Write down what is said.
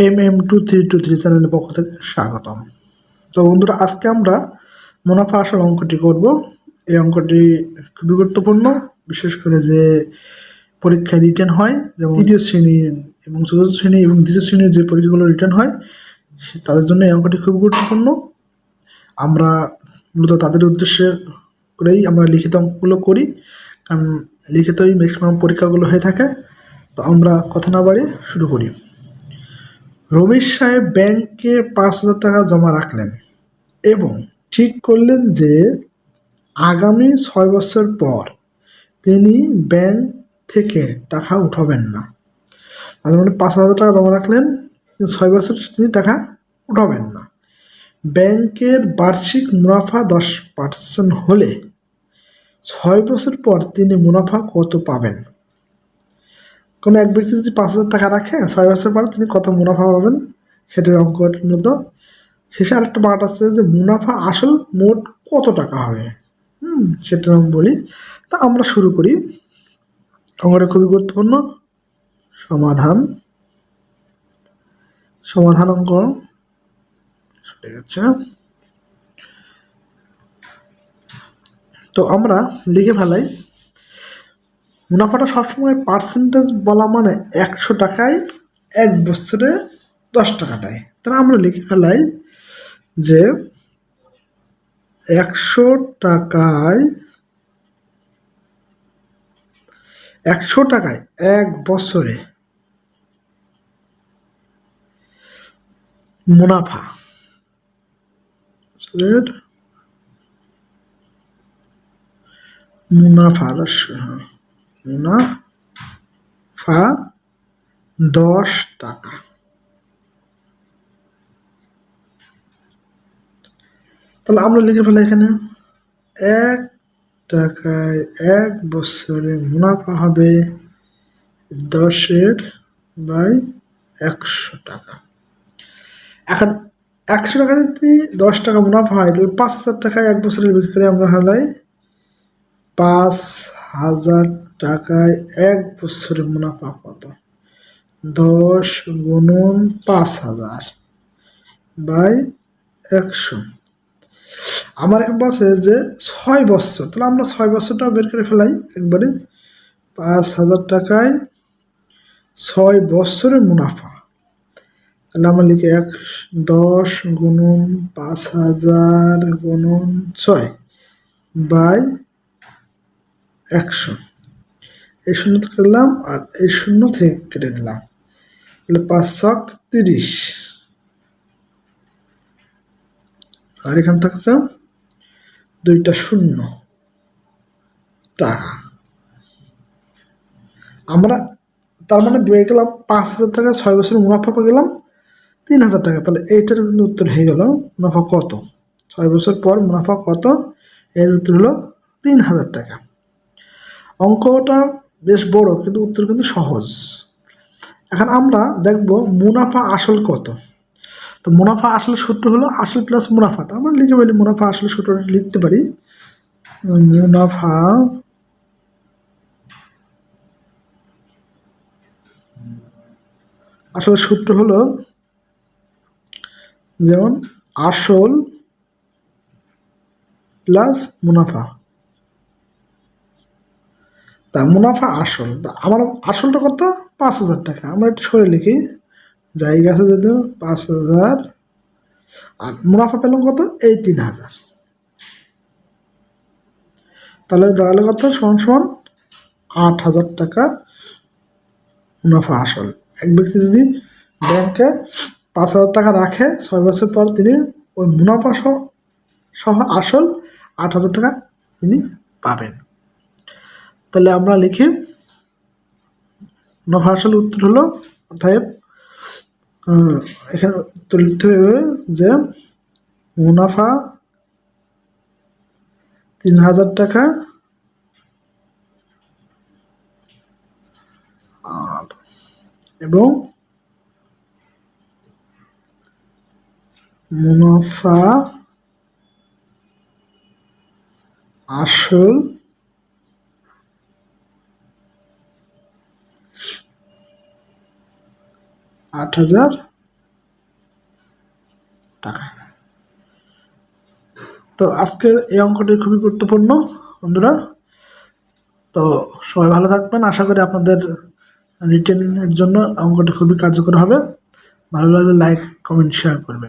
M M two three two three চ্যানেলের পক্ষ থেকে স্বাগতম। তো বন্ধুরা আজকে আমরা মুনাফা আসল অঙ্কটি করব। এই অঙ্কটি খুবই গুরুত্বপূর্ণ বিশেষ করে যে পরীক্ষায় রিটার্ন হয় যেমন তৃতীয় শ্রেণির এবং চতুর্থ শ্রেণি এবং দ্বিতীয় শ্রেণির যে পরীক্ষাগুলো রিটার্ন হয় সে- তাদের জন্য এই অঙ্কটি খুব গুরুত্বপূর্ণ। আমরা মূলত তাদের উদ্দেশ্যে করেই আমরা লিখিত অঙ্কগুলো করি কারণ লিখিতই ম্যাক্সিমাম পরীক্ষাগুলো হয়ে থাকে। তো আমরা কথা না বাড়িয়ে শুরু করি। রমেশ সাহেব ব্যাংকে পাঁচ হাজার টাকা জমা রাখলেন এবং ঠিক করলেন যে আগামী ছয় বছর পর তিনি ব্যাংক থেকে টাকা উঠাবেন না। তার মানে পাঁচ হাজার টাকা জমা রাখলেন ছয় বছর তিনি টাকা উঠাবেন না। ব্যাংকের বার্ষিক মুনাফা দশ পার্সেন্ট হলে ছয় বছর পর তিনি মুনাফা কত পাবেন? কোনো এক ব্যক্তি যদি পাঁচ হাজার টাকা রাখে, ছয় বছর পর তিনি কত মুনাফা পাবেন? সেটার অঙ্ক মূলত। শেষে আরেকটা পার্ট আছে যে, মুনাফা আসল মোট কত টাকা হবে? হুম, সেটা আমি বলি। তা আমরা শুরু করি। অঙ্কটা খুবই গুরুত্বপূর্ণ। সমাধান। সমাধান অঙ্ক। তো আমরা লিখে ফেলাই। মুনাফাটা সবসময় পার্সেন্টেজ বলা মানে একশো টাকায় এক বছরে দশ টাকা দেয় তাহলে আমরা লিখে ফেলাই যে একশো টাকায় একশো টাকায় এক বছরে মুনাফা মুনাফা রস- হ্যাঁ, মুনাফা দশ টাকা। তাহলে আমরা লিখে ফেলি এখানে, এক টাকায় এক বছরে মুনাফা হবে দশের বাই একশো টাকা। এখন একশো টাকা যদি দশ টাকা মুনাফা হয়, তাহলে পাঁচ হাজার টাকায় এক বছরের বিক্রি করে আমরা হলাই পাঁচ হাজার টাকায় এক বছরে মুনাফা কত? দশ গুণন পাঁচ হাজার বাই একশো। আমার এখন বলছে যে ছয় বছর, তাহলে আমরা ছয় বছরটা বের করে ফেলাই একবারে। পাঁচ হাজার টাকায় ছয় বছরের মুনাফা। তাহলে আমরা লিখি এক, দশ গুণন পাঁচ হাজার গুণন ছয় বাই একশো। এই শূন্য থেকে দিলাম আর এই শূন্য থেকে কেটে দিলাম। তাহলে পাঁচ ছক তিরিশ। আর এখান থাকছে দুইটা শূন্য টাকা। আমরা তার মানে পেয়ে গেলাম পাঁচ হাজার টাকা, ছয় বছর মুনাফা পেয়ে গেলাম তিন হাজার টাকা। তাহলে এইটার কিন্তু উত্তর হয়ে গেল, মুনাফা কত? ছয় বছর পর মুনাফা কত? এর উত্তর হলো তিন হাজার টাকা। অঙ্কটা বেশ বড়, কিন্তু উত্তর কিন্তু সহজ। এখন আমরা দেখব মুনাফা আসল কত। তো মুনাফা আসল সূত্র হলো আসল প্লাস মুনাফা। তো আমরা লিখে বলি মুনাফা আসল সূত্রটা লিখতে পারি। মুনাফা আসল সূত্র হলো যেমন আসল প্লাস মুনাফা। তা মুনাফা আসল। তা আমার আসলটা কত? পাঁচ হাজার টাকা। আমরা একটু সরে লিখি। জায়গা আছে যদি পাঁচ হাজার। আর মুনাফা পেলাম কত? এই তিন হাজার। তাহলে দাঁড়ালে কত? সমান সমান আট হাজার টাকা মুনাফা আসল। এক ব্যক্তি যদি ব্যাংকে পাঁচ হাজার টাকা রাখে, ছয় বছর পর তিনি ওই মুনাফা সহ সহ আসল আট হাজার টাকা তিনি পাবেন। তাহলে আমরা লিখি আসল উত্তর হলো অতএব এখানে উত্তর লিখতে হবে যে মুনাফা তিন হাজার টাকা, আর এবং মুনাফা আসল আট হাজার টাকা। তো আজকের এই অঙ্কটি খুবই গুরুত্বপূর্ণ, বন্ধুরা। তো সবাই ভালো থাকবেন। আশা করি আপনাদের রিটেনের জন্য অঙ্কটি খুবই কার্যকর হবে। ভালো লাগলে লাইক কমেন্ট শেয়ার করবেন।